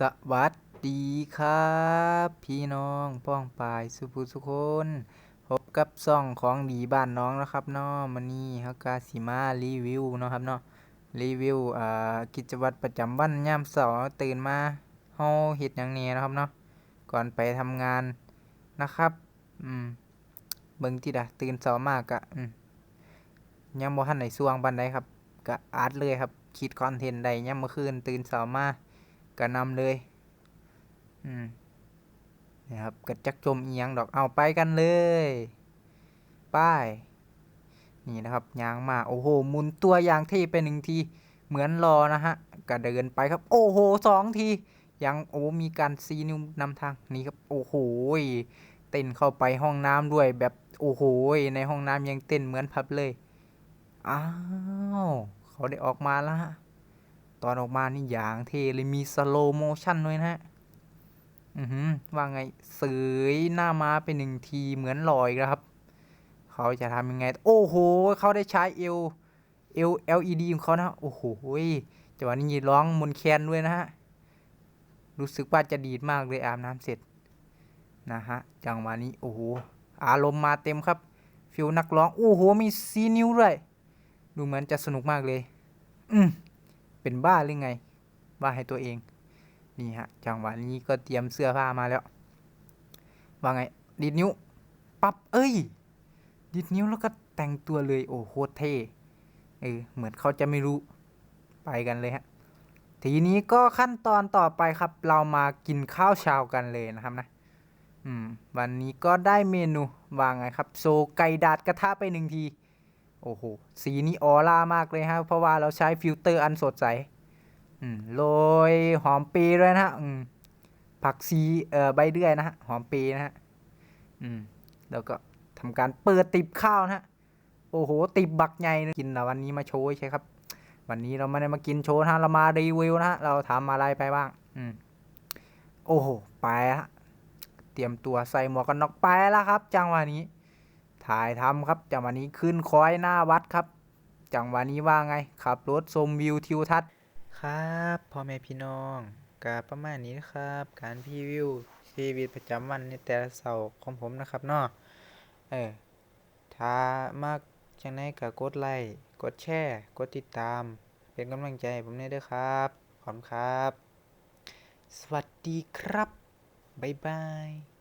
สวัสดีครับ พี่น้องป้องปายสุภูสุคนพบกับซ่องของดีบ้านน้องนะครับเนาะมันนี้เฮากาสิมารีวิวเนาะครับเนาะรีวิวอ่ากิจวัตรประจำวันยามเช้าตื่นมาเฮาเฮ็ดหยังแหน่นะครับเนาะก่อนไปทำงานนะครับอืมเบิ่งติดอะตื่นเช้ามากกะอืมยังบ่ทันได้สว่างปานใดครับก็อัดเลยครับคิดคอนเทนต์ได้ยามมื้อคืนตื่นเช้ามา ก็นำเลย อืมนี่ครับกระจักจมเอียงดอกเอาไปกันเลยป้ายนี่นะครับยางมาโอ้โหหมุนตัวอย่างเท่ไปหนึ่งทีเหมือนรอนะฮะก็เดินไปครับ โอ้โหสองทียังโอ้มีการซีนิวนำทางนี่ครับโอ้โหเต้นเข้าไปห้องน้ำด้วยแบบโอ้โหในห้องน้ำยังเต้นเหมือนพับเลยอ้าวเขาได้ออกมาแล้วฮะ ตอนออกมานี่อย่างเท่เลยมีสโลโมชั่นด้วยนะฮะอือหือว่าไงเสยหน้ามาเป็นหนึ่งทีเหมือนลอยครับ เขาจะทำยังไง โอ้โห เขาได้ใช้เอลเอล LED ของเขานะ โอ้โหจังหวะนี้ร้องมนแคนด้วยนะฮะ รู้สึกว่าจะดีดมากเลยอาบน้ำเสร็จ นะฮะ จังหวะนี้ โอ้โห อารมณ์มาเต็มครับ ฟิลนักร้อง โอ้โห มีซีนิ้วด้วย ดูเหมือนจะสนุกมากเลย อืม เป็นบ้าหรือไงบ้าให้ตัวเอง นี่ฮะ จังหวะนี้ก็เตรียมเสื้อผ้ามาแล้ว ว่าไงดีดนิ้ว ปับ๊บ เอ้ยดีดนิ้วแล้วก็แต่งตัวเลย โอ้โคตรเท่เออ เหมือนเขาจะไม่รู้ ไปกันเลยฮะ ทีนี้ก็ขั้นตอนต่อไปครับ เรามากินข้าวเช้ากันเลยนะครับนะ อืม วันนี้ก็ได้เมนูว่าไงครับ โซไก่ดาดกระทะไปหนึ่งที โอ้โห สีนี้ออร่ามากเลยฮะ เพราะว่าเราใช้ฟิลเตอร์อันสดใสอืมโรยหอมปีด้วยนะฮะผักซีเอ่อใบเดือยนะฮะ หอมปีนะฮะอืมแล้วก็ทำการเปิดติบข้าวนะฮะ โอ้โห ติบบักใหญ่กินนะวันนี้มาโชว์ใช่ครับ วันนี้เราไม่ได้มากินโชว์นะเรามารีวิวนะฮะ เราทำอะไรไปบ้าง อืม โอ้โห ไปฮะ เตรียมตัวใส่หมวกกันน็อกไปแล้วครับ จังหวะนี้ ถ่ายทำครับ จังหวะนี้ขึ้นคอยหน้าวัดครับ จังหวะนี้ว่าไงขับรถชมวิวทิวทัศน์ครับพ่อแม่พี่น้องกาประมาณนี้นะครับ การพรีวิวชีวิตประจำวันในแต่ละเสาร์ของผมนะครับเนาะเออถ้ามากจังไดก็กดไลค์กดแชร์กดติดตาม เป็นกำลังใจผมได้ด้วยครับ ขอบคุณครับ สวัสดีครับ บ๊ายบาย